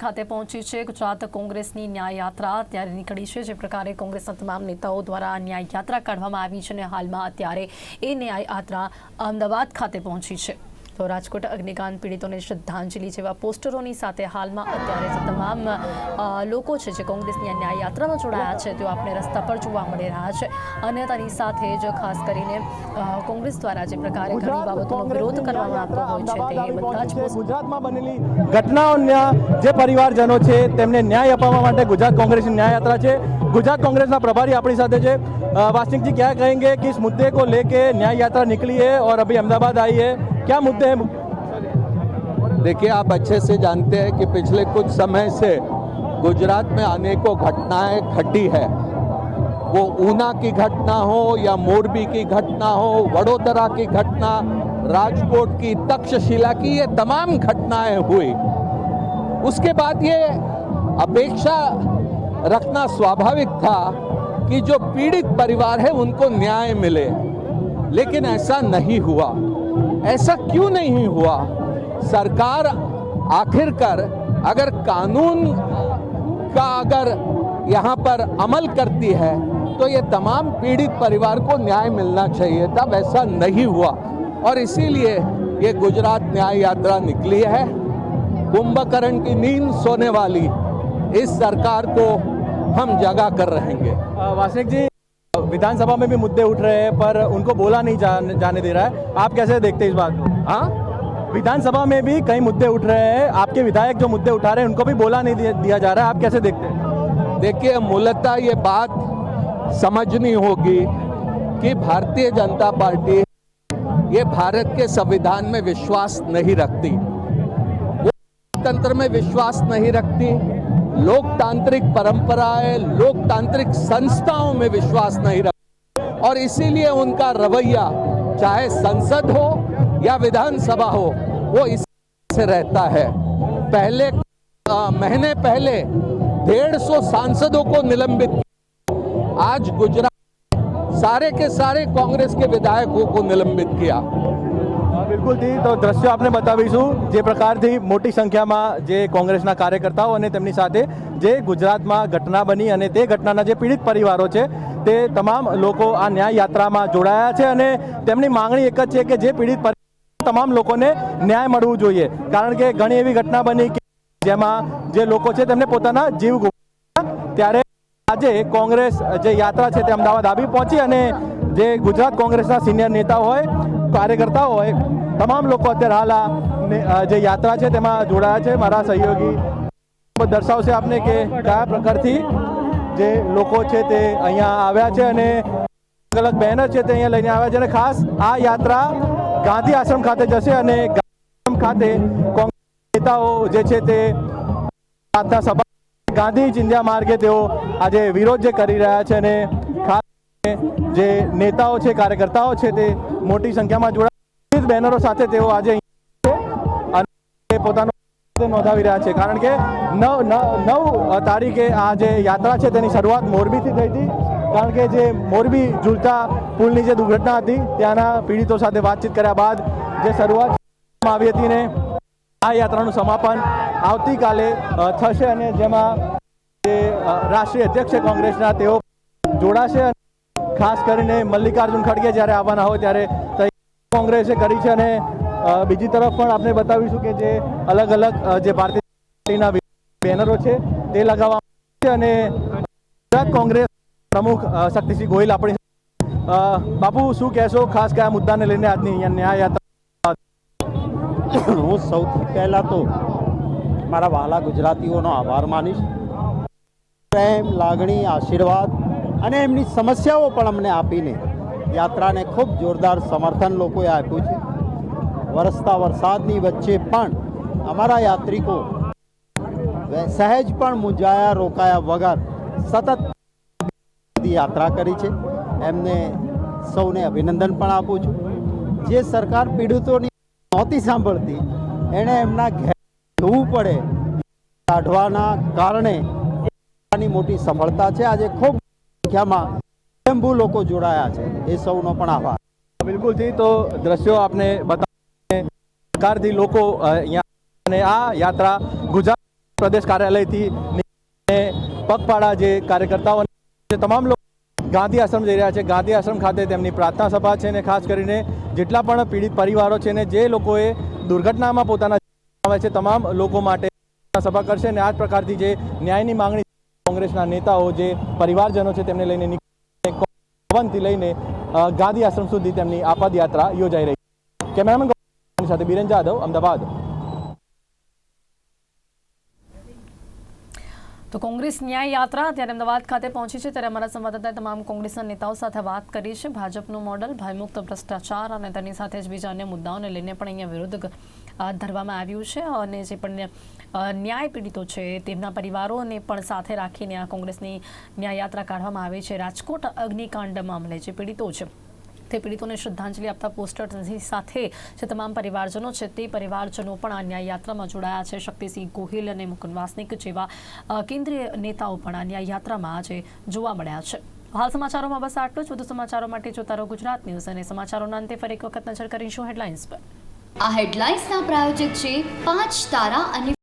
ખાતે પહોંચી છે ગુજરાત કોંગ્રેસની ન્યાય યાત્રા ત્યારે નીકળી છે જે પ્રકારે કોંગ્રેસના તમામ નેતાઓ દ્વારા ન્યાય યાત્રા કાઢવામાં આવી છે અને હાલમાં અત્યારે એ ન્યાય યાત્રા અમદાવાદ ખાતે પહોંચી છે. તો રાજકોટ અગ્નિકાંડ પીડિતોને શ્રદ્ધાંજલિ જેવા પોસ્ટરોની સાથે હાલમાં અત્યારે તમામ લોકો છે જે કોંગ્રેસની આ યાત્રામાં જોડાયા છે તેઓ આપણે રસ્તા પર જોવા મળી રહ્યા છે. અને તેની સાથે જ ખાસ કરીને કોંગ્રેસ દ્વારા જે પ્રકારે ઘણી બાબતોનો વિરોધ કરવામાં આવતો હોય છે તે બધા જ ગુજરાતમાં બનેલી ઘટનાઓના જે પરિવારજનો છે તેમને ન્યાય અપાવવા માટે ગુજરાત કોંગ્રેસની ન્યાય યાત્રા છે. ગુજરાત કોંગ્રેસના પ્રભારી આપણી સાથે છે. वासनिक ક્યાં કહેંગે કે મુદ્દે मुद्दे को लेके न्याय यात्रा निकली है और अभी अहमदाबाद आई क्या मुद्दे हैं? देखिए, आप अच्छे से जानते हैं कि पिछले कुछ समय से गुजरात में अनेकों घटनाएँ घटी है। वो ऊना की घटना हो या मोरबी की घटना हो, वडोदरा की घटना, राजकोट की तक्षशिला की, ये तमाम घटनाएँ हुई। उसके बाद ये अपेक्षा रखना स्वाभाविक था कि जो पीड़ित परिवार है, उनको न्याय मिले। लेकिन ऐसा नहीं हुआ। ऐसा क्यों नहीं हुआ? सरकार आखिरकार अगर कानून का अगर यहाँ पर अमल करती है तो ये तमाम पीड़ित परिवार को न्याय मिलना चाहिए था वैसा नहीं हुआ। और इसीलिए ये गुजरात न्याय यात्रा निकली है। कुंभकर्ण की नींद सोने वाली इस सरकार को हम जगा कर रहेंगे। वासिक जी विधानसभा में भी मुद्दे उठ रहे हैं पर उनको बोला नहीं जाने, जाने दे रहा है। आप कैसे देखते हैं इस बात को? हाँ? विधानसभा में भी कई मुद्दे उठ रहे हैं आपके विधायक जो मुद्दे उठा रहे हैं उनको भी बोला नहीं दिया- जा रहा है। आप कैसे देखते हैं? देखिए मूलतः ये बात समझनी होगी कि भारतीय जनता पार्टी ये भारत के संविधान में विश्वास नहीं रखती। वो तंत्र में विश्वास नहीं रखती। लोकतांत्रिक परंपराएँ, लोकतांत्रिक संस्थाओं में विश्वास नहीं रखती और इसीलिए उनका रवैया, चाहे संसद हो या विधानसभा हो, वो इस से रहता है पहले महीने पहले डेढ़ सौ सांसदों को निलंबित। आज गुजरात सारे के सारे कांग्रेस के विधायकों को निलंबित किया બિલકુલથી તો દ્રશ્યો આપણે બતાવીશું જે પ્રકારથી મોટી સંખ્યામાં જે કોંગ્રેસના કાર્યકર્તાઓ અને તેમની સાથે જે ગુજરાતમાં ઘટના બની અને તે ઘટનાના જે પીડિત પરિવારો છે, તે તમામ લોકો આ ન્યાય યાત્રામાં જોડાયા છે અને તેમની માંગણી એક જ છે કે જે પીડિત તમામ લોકોને ન્યાય મળવું જોઈએ. કારણ કે ઘણી એવી ઘટના બની કે જેમાં જે લોકો છે તેમને પોતાના જીવ ગુમાવ્યા. ત્યારે આજે કોંગ્રેસ જે યાત્રા છે તે અમદાવાદ આવી પહોંચી અને જે ગુજરાત કોંગ્રેસના સિનિયર નેતા હોય કાર્યકર્તાઓ હોય તમામ લોકો અત્યારે હાલ આ જે યાત્રા છે તેમાં જોડાયા છે. મારા સહયોગી દર્શાવશે આપને કે કયા પ્રકારથી જે લોકો છે તે અહીંયા આવ્યા છે અને અલગ અલગ બેનર છે તે અહીંયા લઈને આવ્યા છે. અને ખાસ આ યાત્રા ગાંધી આશ્રમ ખાતે જશે અને આશ્રમ ખાતે કોંગ્રેસ નેતાઓ જે છે તે સભા ગાંધી ચિંધ્યા માર્ગે તેઓ આજે વિરોધ જે કરી રહ્યા છે અને જે નેતાઓ છે, કાર્યકર્તાઓ છે, તે મોટી સંખ્યામાં જોડાયા બેનરો સાથે તેઓ આજે અને પોતાનો નોંધાવી રહ્યા છે. કારણ કે નવ નવ તારીખે આ જે યાત્રા છે, તેની શરૂઆત મોરબીથી થઈ હતી. કારણ કે જે મોરબી ઝૂલતા પુલની જે દુર્ઘટના હતી, ત્યાંના પીડિતો સાથે વાતચીત કર્યા બાદ જે શરૂઆત કરવામાં આવી હતી ને, આ યાત્રાનું સમાપન આવતીકાલે થશે અને જેમાં જે રાષ્ટ્રીય અધ્યક્ષ કોંગ્રેસના, તેઓ જોડાશે ખાસ કરીને મલ્લિકાર્જુન ખડગે જ્યારે આવવાના હોય ત્યારે કોંગ્રેસે કરી છે અને બીજી તરફ પણ આપણે બતાવીશું કે જે અલગ અલગ જે ભારતીય પાર્ટીના બેનરો છે તે લગાવવામાં છે અને ગુજરાત કોંગ્રેસ પ્રમુખ શક્તિસિંહ ગોહિલ આપણી બાપુ, શું કહેશો? ખાસ કયા મુદ્દાને લઈને આજની અહીંયા હું સૌથી પહેલાં તો મારા વહાલા ગુજરાતીઓનો આભાર માનીશ. પ્રેમ, લાગણી, આશીર્વાદ અને એમની સમસ્યાઓ પણ અમને આપીને યાત્રાને ખૂબ જોરદાર સમર્થન લોકોએ આપ્યું છે. વરસતા વરસાદની વચ્ચે પણ અમારા યાત્રિકો સહેજ પણ મૂંઝાયા, રોકાયા વગર સતત યાત્રા કરી છે. એમને સૌને અભિનંદન પણ આપું છું. જે સરકાર પીડિતોની નહોતી સાંભળતી, એણે એમના ઘેર જવું પડે. કાઢવાના કારણે મોટી સફળતા છે. આજે ખૂબ સંખ્યામાં સ્વયંભૂ લોકો જોડાયા છે. એ સૌનો પણ આભાર. બિલકુલથી તો દ્રશ્યો આપને બતાવીને લોકો અહીંયા અને આ યાત્રા ગુજરાત પ્રદેશ કાર્યાલયથી પગપાળા જે કાર્યકર્તાઓ તમામ લોકો ગાંધી આશ્રમ જઈ રહ્યા છે. ગાંધી આશ્રમ ખાતે તેમની પ્રાર્થના સભા છે ને ખાસ કરીને જેટલા પણ પીડિત પરિવારો છે ને જે લોકોએ દુર્ઘટનામાં પોતાના આવે છે, તમામ લોકો માટે સભા કરશે અને આ જ પ્રકારથી જે ન્યાયની માંગણી કોંગ્રેસના નેતાઓ જે પરિવારજનો છે તેમને લઈને ભવનથી લઈને ગાંધી આશ્રમ સુધી તેમની આપાદ યાત્રા યોજાઈ રહી કેમેરામેન સાથે બિરેન જાદવ અમદાવાદ. તો કોંગ્રેસ ન્યાય યાત્રા ત્યારે અમદાવાદ ખાતે પહોંચી છે. ત્યારે અમારા સંવાદદાતાએ તમામ કોંગ્રેસના નેતાઓ સાથે વાત કરી છે. ભાજપનું મોડલ ભયમુક્ત ભ્રષ્ટાચાર અને તેની સાથે જ બીજા અન્ય મુદ્દાઓને લઈને પણ અહીંયા વિરોધ ધરવામાં આવ્યું છે અને જે પણ ન્યાય પીડિતો છે તેમના પરિવારોને પણ સાથે રાખીને આ કોંગ્રેસની ન્યાય યાત્રા કાઢવામાં આવી છે. રાજકોટ અગ્નિકાંડ મામલે જે પીડિતો છે. તે પીડિતોને શ્રદ્ધાંજલિ આપતા પોસ્ટરની સાથે જે તમામ પરિવારજનો છે તે પરિવારજનો પણ આ ન્યાયયાત્રામાં જોડાયા છે. શક્તિસિંહ ગોહિલ અને મુકુંદ વાસનિક જેવા કેન્દ્રીય નેતાઓ પણ આ ન્યાયયાત્રામાં આજે જોવા મળ્યા છે. હાલ સમાચારોમાં બસ આટલું જ. વધુ સમાચારો માટે જોતા રહો ગુજરાત ન્યૂઝ અને સમાચારોના અંતે ફરી એક વખત નજર કરીશું હેડલાઇન્સ પર. આ હેડલાઇન્સના પ્રાયોજક છે પાંચ તારા અને